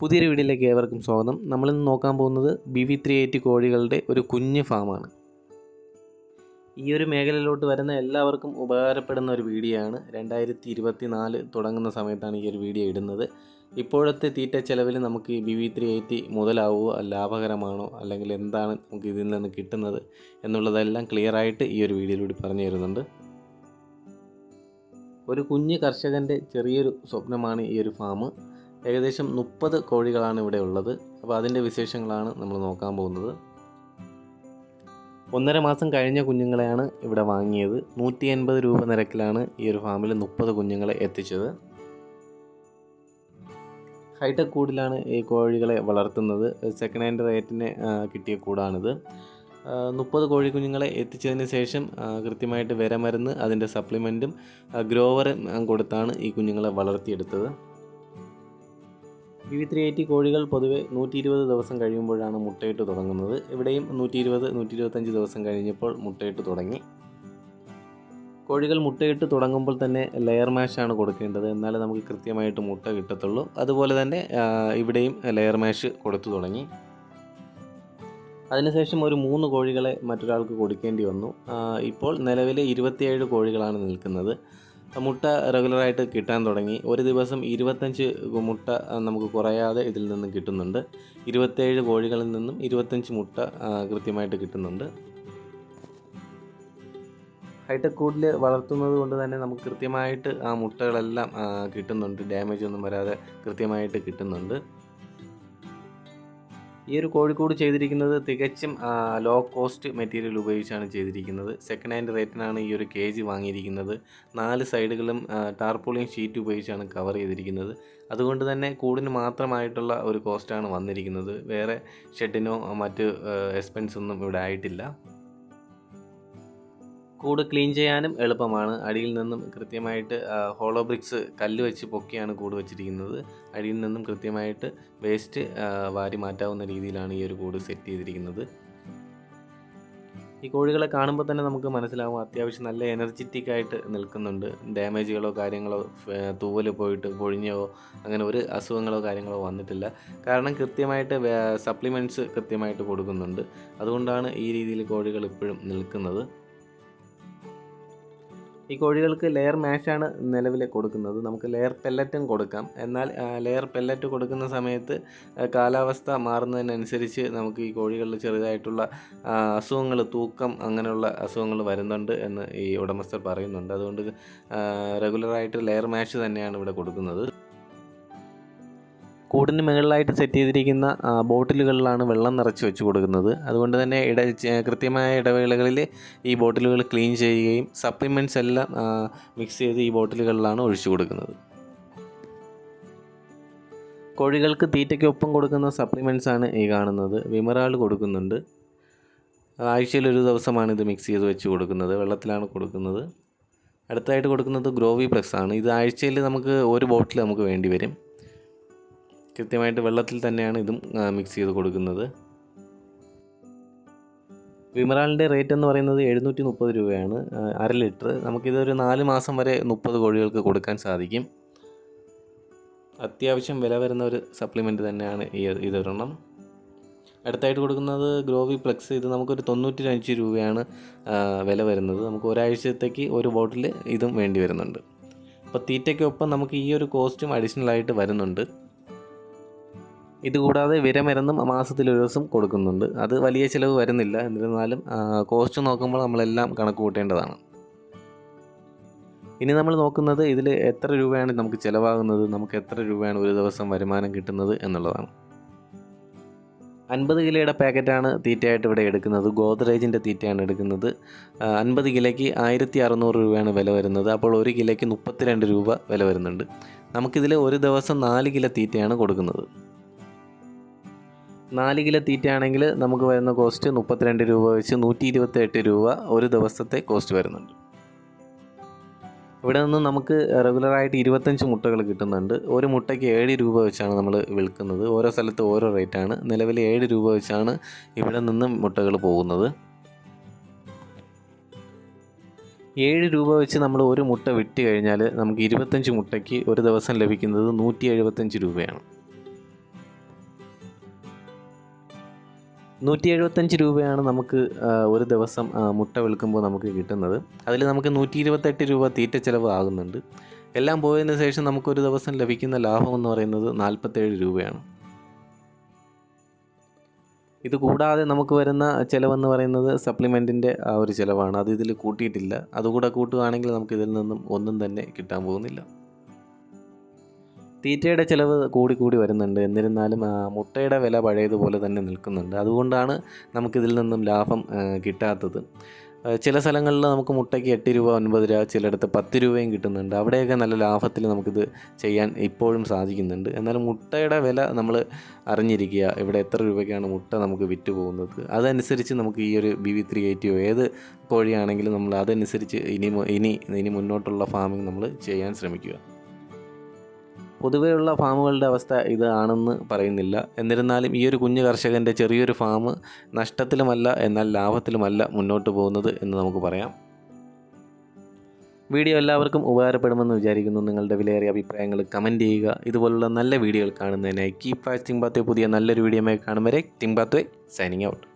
പുതിയൊരു വീഡിയോയിലേക്ക് ഏവർക്കും സ്വാഗതം. നമ്മളിന്ന് നോക്കാൻ പോകുന്നത് ബി വി ത്രീ എയ്റ്റി കോഴികളുടെ ഒരു കുഞ്ഞ് ഫാമാണ്. ഈ ഒരു മേഖലയിലോട്ട് വരുന്ന എല്ലാവർക്കും ഉപകാരപ്പെടുന്ന ഒരു വീഡിയോ ആണ് രണ്ടായിരത്തി ഇരുപത്തി നാല് തുടങ്ങുന്ന സമയത്താണ് ഈ ഒരു വീഡിയോ ഇടുന്നത്. ഇപ്പോഴത്തെ തീറ്റ ചെലവിൽ നമുക്ക് ഈ ബി വി ത്രീ എയ്റ്റി മുതലാവുമോ ലാഭകരമാണോ അല്ലെങ്കിൽ എന്താണ് നമുക്ക് ഇതിൽ നിന്ന് കിട്ടുന്നത് എന്നുള്ളതെല്ലാം ക്ലിയറായിട്ട് ഈ ഒരു വീഡിയോയിലൂടെ പറഞ്ഞു തരുന്നുണ്ട്. ഒരു കുഞ്ഞ് കർഷകന്റെ ചെറിയൊരു സ്വപ്നമാണ് ഈ ഒരു ഫാം ഏകദേശം മുപ്പത് കോഴികളാണ് ഇവിടെ ഉള്ളത്. അപ്പോൾ അതിന്റെ വിശേഷങ്ങളാണ് നമ്മൾ നോക്കാൻ പോകുന്നത്. ഒന്നര മാസം കഴിഞ്ഞ കുഞ്ഞുങ്ങളെയാണ് ഇവിടെ വാങ്ങിയത്. നൂറ്റി എൺപത് രൂപ നിരക്കിലാണ് ഈ ഒരു ഫാമിൽ മുപ്പത് കുഞ്ഞുങ്ങളെ എത്തിച്ചത്. ഹൈടെക് കൂടിലാണ് ഈ കോഴികളെ വളർത്തുന്നത്. സെക്കൻഡ് ഹാൻഡ് റേറ്റിന് കിട്ടിയ കൂടാണിത്. മുപ്പത് കോഴി കുഞ്ഞുങ്ങളെ എത്തിച്ചതിന് ശേഷം കൃത്യമായിട്ട് വിരമരുന്ന് അതിന്റെ സപ്ലിമെന്റും ഗ്രോവറും കൊടുത്താണ് ഈ കുഞ്ഞുങ്ങളെ വളർത്തിയെടുത്തത്. വി ത്രീ എയ്റ്റി കോഴികൾ പൊതുവെ നൂറ്റി ഇരുപത് ദിവസം കഴിയുമ്പോഴാണ് മുട്ടയിട്ട് തുടങ്ങുന്നത്. ഇവിടെയും നൂറ്റി ഇരുപത് നൂറ്റി ഇരുപത്തഞ്ച് ദിവസം കഴിഞ്ഞപ്പോൾ മുട്ടയിട്ട് തുടങ്ങി. കോഴികൾ മുട്ടയിട്ട് തുടങ്ങുമ്പോൾ തന്നെ ലെയർ മാഷാണ് കൊടുക്കേണ്ടത്. എന്നാലേ നമുക്ക് കൃത്യമായിട്ട് മുട്ട കിട്ടത്തുള്ളൂ. അതുപോലെ തന്നെ ഇവിടെയും ലെയർ മാഷ് കൊടുത്തു തുടങ്ങി. അതിനുശേഷം ഒരു മൂന്ന് കോഴികളെ മറ്റൊരാൾക്ക് കൊടുക്കേണ്ടി വന്നു. ഇപ്പോൾ നിലവിൽ ഇരുപത്തിയേഴ് കോഴികളാണ് നിൽക്കുന്നത്. മുട്ട റെഗുലറായിട്ട് കിട്ടാൻ തുടങ്ങി. ഒരു ദിവസം ഇരുപത്തഞ്ച് മുട്ട നമുക്ക് കുറയാതെ ഇതിൽ നിന്നും കിട്ടുന്നുണ്ട്. ഇരുപത്തേഴ് കോഴികളിൽ നിന്നും ഇരുപത്തഞ്ച് മുട്ട കൃത്യമായിട്ട് കിട്ടുന്നുണ്ട്. ഹൈടെക് കൂടിൽ വളർത്തുന്നത് കൊണ്ട് തന്നെ നമുക്ക് കൃത്യമായിട്ട് ആ മുട്ടകളെല്ലാം കിട്ടുന്നുണ്ട്. ഡാമേജ് ഒന്നും വരാതെ കൃത്യമായിട്ട് കിട്ടുന്നുണ്ട്. ഈ ഒരു കോഴിക്കോട് ചെയ്തിരിക്കുന്നത് തികച്ചും ലോ കോസ്റ്റ് മെറ്റീരിയൽ ഉപയോഗിച്ചാണ് ചെയ്തിരിക്കുന്നത്. സെക്കൻഡ് ഹാൻഡ് റേറ്റിനാണ് ഈ ഒരു കേജ് വാങ്ങിയിരിക്കുന്നത്. നാല് സൈഡുകളും ടാർപോളിയും ഷീറ്റ് ഉപയോഗിച്ചാണ് കവർ ചെയ്തിരിക്കുന്നത്. അതുകൊണ്ട് തന്നെ കൂടിന് മാത്രമായിട്ടുള്ള ഒരു കോസ്റ്റാണ് വന്നിരിക്കുന്നത്. വേറെ ഷെഡിനോ മറ്റ് എക്സ്പെൻസ് ഒന്നും ഇവിടെ ആയിട്ടില്ല. കൂട് ക്ലീൻ ചെയ്യാനും എളുപ്പമാണ്. അടിയിൽ നിന്നും കൃത്യമായിട്ട് ഹോളോ ബ്രിക്സ് കല്ല് വെച്ച് പൊക്കിയാണ് കൂട് വെച്ചിരിക്കുന്നത്. അടിയിൽ നിന്നും കൃത്യമായിട്ട് വേസ്റ്റ് വാരി മാറ്റാവുന്ന രീതിയിലാണ് ഈ ഒരു കൂട് സെറ്റ് ചെയ്തിരിക്കുന്നത്. ഈ കോഴികളെ കാണുമ്പോൾ തന്നെ നമുക്ക് മനസ്സിലാവും അത്യാവശ്യം നല്ല എനർജറ്റിക് ആയിട്ട് നിൽക്കുന്നുണ്ട്. ഡാമേജുകളോ കാര്യങ്ങളോ തൂവൽ പോയിട്ട് പൊഴിഞ്ഞോ അങ്ങനെ ഒരു അസുഖങ്ങളോ കാര്യങ്ങളോ വന്നിട്ടില്ല. കാരണം കൃത്യമായിട്ട് സപ്ലിമെന്റ്സ് കൃത്യമായിട്ട് കൊടുക്കുന്നുണ്ട്. അതുകൊണ്ടാണ് ഈ രീതിയിൽ കോഴികൾ ഇപ്പോഴും നിൽക്കുന്നത്. ഈ കോഴികൾക്ക് ലെയർ മാഷാണ് നിലവിൽ കൊടുക്കുന്നത്. നമുക്ക് ലെയർ പെല്ലറ്റും കൊടുക്കാം. എന്നാൽ ലെയർ പെല്ലറ്റ് കൊടുക്കുന്ന സമയത്ത് കാലാവസ്ഥ മാറുന്നതിനനുസരിച്ച് നമുക്ക് ഈ കോഴികളിൽ ചെറുതായിട്ടുള്ള അസുഖങ്ങൾ തൂക്കം അങ്ങനെയുള്ള അസുഖങ്ങൾ വരുന്നുണ്ട് എന്ന് ഈ ഉടമസ്ഥർ പറയുന്നുണ്ട്. അതുകൊണ്ട് റെഗുലറായിട്ട് ലെയർ മാഷ് തന്നെയാണ് ഇവിടെ കൊടുക്കുന്നത്. കൂടിന് മുകളിലായിട്ട് സെറ്റ് ചെയ്തിരിക്കുന്ന ബോട്ടിലുകളിലാണ് വെള്ളം നിറച്ച് വെച്ച് കൊടുക്കുന്നത്. അതുകൊണ്ട് തന്നെ ഇട കൃത്യമായ ഇടവേളകളിൽ ഈ ബോട്ടിലുകൾ ക്ലീൻ ചെയ്യുകയും സപ്ലിമെന്റ്സ് എല്ലാം മിക്സ് ചെയ്ത് ഈ ബോട്ടിലുകളിലാണ് ഒഴിച്ചു കൊടുക്കുന്നത്. കോഴികൾക്ക് തീറ്റയ്ക്കൊപ്പം കൊടുക്കുന്ന സപ്ലിമെന്റ്സ് ആണ് ഈ കാണുന്നത്. വിമറാൾ കൊടുക്കുന്നുണ്ട്. ആഴ്ചയിൽ ഒരു ദിവസമാണ് ഇത് മിക്സ് ചെയ്ത് വെച്ച് കൊടുക്കുന്നത്. വെള്ളത്തിലാണ് കൊടുക്കുന്നത്. അടുത്തായിട്ട് കൊടുക്കുന്നത് ഗ്രോവി പ്ലസ് ആണ്. ഇത് ആഴ്ചയിൽ നമുക്ക് ഒരു ബോട്ടിൽ നമുക്ക് വേണ്ടി വരും. കൃത്യമായിട്ട് വെള്ളത്തിൽ തന്നെയാണ് ഇതും മിക്സ് ചെയ്ത് കൊടുക്കുന്നത്. വിമറാളിന്റെ റേറ്റ് എന്ന് പറയുന്നത് എഴുന്നൂറ്റി മുപ്പത് രൂപയാണ് അര ലിറ്റർ. നമുക്കിതൊരു നാല് മാസം വരെ മുപ്പത് കോഴികൾക്ക് കൊടുക്കാൻ സാധിക്കും. അത്യാവശ്യം വില വരുന്ന ഒരു സപ്ലിമെന്റ് തന്നെയാണ് ഈ ഇതൊരെണ്ണം. അടുത്തായിട്ട് കൊടുക്കുന്നത് ഗ്രോവി പ്ലക്സ്. ഇത് നമുക്കൊരു തൊണ്ണൂറ്റി അഞ്ച് രൂപയാണ് വില വരുന്നത്. നമുക്ക് ഒരാഴ്ചത്തേക്ക് ഒരു ബോട്ടിൽ ഇതും വേണ്ടി വരുന്നുണ്ട്. അപ്പോൾ തീറ്റയ്ക്കൊപ്പം നമുക്ക് ഈ ഒരു കോസ്റ്റും അഡീഷണൽ ആയിട്ട് വരുന്നുണ്ട്. ഇതുകൂടാതെ വിരമരുന്നും മാസത്തിൽ ഒരു ദിവസം കൊടുക്കുന്നുണ്ട്. അത് വലിയ ചിലവ് വരുന്നില്ല. എന്നിരുന്നാലും കോസ്റ്റ് നോക്കുമ്പോൾ നമ്മളെല്ലാം കണക്ക് കൂട്ടേണ്ടതാണ്. ഇനി നമ്മൾ നോക്കുന്നത് ഇതിൽ എത്ര രൂപയാണ് നമുക്ക് ചിലവാകുന്നത് നമുക്ക് എത്ര രൂപയാണ് ഒരു ദിവസം വരുമാനം കിട്ടുന്നത് എന്നുള്ളതാണ്. അൻപത് കിലോയുടെ പാക്കറ്റാണ് തീറ്റയായിട്ട് ഇവിടെ എടുക്കുന്നത്. ഗോദ്രേജിന്റെ തീറ്റയാണ് എടുക്കുന്നത്. അൻപത് കിലോയ്ക്ക് ആയിരത്തി അറുന്നൂറ് രൂപയാണ് വില വരുന്നത്. അപ്പോൾ ഒരു കിലോയ്ക്ക് മുപ്പത്തിരണ്ട് രൂപ വില വരുന്നുണ്ട്. നമുക്കിതിൽ ഒരു ദിവസം നാല് കിലോ തീറ്റയാണ് കൊടുക്കുന്നത്. നാല് കിലോ തീറ്റയാണെങ്കിൽ നമുക്ക് വരുന്ന കോസ്റ്റ് മുപ്പത്തിരണ്ട് രൂപ വെച്ച് നൂറ്റി ഇരുപത്തെട്ട് രൂപ ഒരു ദിവസത്തെ കോസ്റ്റ് വരുന്നുണ്ട്. ഇവിടെ നിന്ന് നമുക്ക് റെഗുലറായിട്ട് ഇരുപത്തഞ്ച് മുട്ടകൾ കിട്ടുന്നുണ്ട്. ഒരു മുട്ടയ്ക്ക് ഏഴ് രൂപ വെച്ചാണ് നമ്മൾ വിൽക്കുന്നത്. ഓരോ സ്ഥലത്ത് ഓരോ റേറ്റാണ് നിലവിൽ ഏഴ് രൂപ വെച്ചാണ് ഇവിടെ നിന്നും മുട്ടകൾ പോകുന്നത്. ഏഴ് രൂപ വെച്ച് നമ്മൾ ഒരു മുട്ട വിട്ട് കഴിഞ്ഞാൽ നമുക്ക് ഇരുപത്തഞ്ച് മുട്ടയ്ക്ക് ഒരു ദിവസം ലഭിക്കുന്നത് നൂറ്റി എഴുപത്തഞ്ച് രൂപയാണ്. നൂറ്റി എഴുപത്തഞ്ച് രൂപയാണ് നമുക്ക് ഒരു ദിവസം മുട്ട വിൽക്കുമ്പോൾ നമുക്ക് കിട്ടുന്നത്. അതിൽ നമുക്ക് നൂറ്റി ഇരുപത്തെട്ട് രൂപ തീറ്റ ചിലവ് ആകുന്നുണ്ട്. എല്ലാം പോയതിന് ശേഷം നമുക്കൊരു ദിവസം ലഭിക്കുന്ന ലാഭം എന്ന് പറയുന്നത് നാൽപ്പത്തേഴ് രൂപയാണ്. ഇത് കൂടാതെ നമുക്ക് വരുന്ന ചിലവെന്ന് പറയുന്നത് സപ്ലിമെന്റിന്റെ ആ ഒരു ചിലവാണ്. അത് ഇതിൽ കൂട്ടിയിട്ടില്ല. അതുകൂടെ കൂട്ടുകയാണെങ്കിൽ നമുക്ക് ഇതിൽ നിന്നും ഒന്നും തന്നെ കിട്ടാൻ പോകുന്നില്ല. തീറ്റയുടെ ചിലവ് കൂടി കൂടി വരുന്നുണ്ട്. എന്നിരുന്നാലും മുട്ടയുടെ വില പഴയതുപോലെ തന്നെ നിൽക്കുന്നുണ്ട്. അതുകൊണ്ടാണ് നമുക്കിതിൽ നിന്നും ലാഭം കിട്ടാത്തത്. ചില സ്ഥലങ്ങളിൽ നമുക്ക് മുട്ടയ്ക്ക് എട്ട് രൂപ ഒൻപത് രൂപ ചിലയിടത്ത് പത്ത് രൂപയും കിട്ടുന്നുണ്ട്. അവിടെയൊക്കെ നല്ല ലാഭത്തിൽ നമുക്കിത് ചെയ്യാൻ ഇപ്പോഴും സാധിക്കുന്നുണ്ട്. എന്നാൽ മുട്ടയുടെ വില നമ്മൾ അറിഞ്ഞിരിക്കുക ഇവിടെ എത്ര രൂപയ്ക്കാണ് മുട്ട നമുക്ക് വിറ്റ് പോകുന്നത്. അതനുസരിച്ച് നമുക്ക് ഈ ഒരു ബി വി ത്രീ എയ്റ്റിയോ ഏത് കോഴിയാണെങ്കിലും നമ്മൾ അതനുസരിച്ച് ഇനി ഇനി ഇനി മുന്നോട്ടുള്ള ഫാമിംഗ് നമ്മൾ ചെയ്യാൻ ശ്രമിക്കുക. പൊതുവെയുള്ള ഫാമുകളുടെ അവസ്ഥ ഇതാണെന്ന് പറയുന്നില്ല. എന്നിരുന്നാലും ഈ ഒരു കുഞ്ഞു കർഷകന്റെ ചെറിയൊരു ഫാം നഷ്ടത്തിലുമല്ല എന്നാൽ ലാഭത്തിലുമല്ല മുന്നോട്ട് പോകുന്നത് എന്ന് നമുക്ക് പറയാം. വീഡിയോ എല്ലാവർക്കും ഉപകാരപ്പെടുമെന്ന് വിചാരിക്കുന്നു. നിങ്ങളുടെ വിലയേറിയ അഭിപ്രായങ്ങൾ കമന്റ് ചെയ്യുക. ഇതുപോലുള്ള നല്ല വീഡിയോകൾ കാണുന്നതിനായി കീപ് വാച്ചിങ് ബാത്തെ പുതിയ നല്ലൊരു വീഡിയോമായി കാണും വരെ. തിങ്പാത്തെ സൈനിങ് ഔട്ട്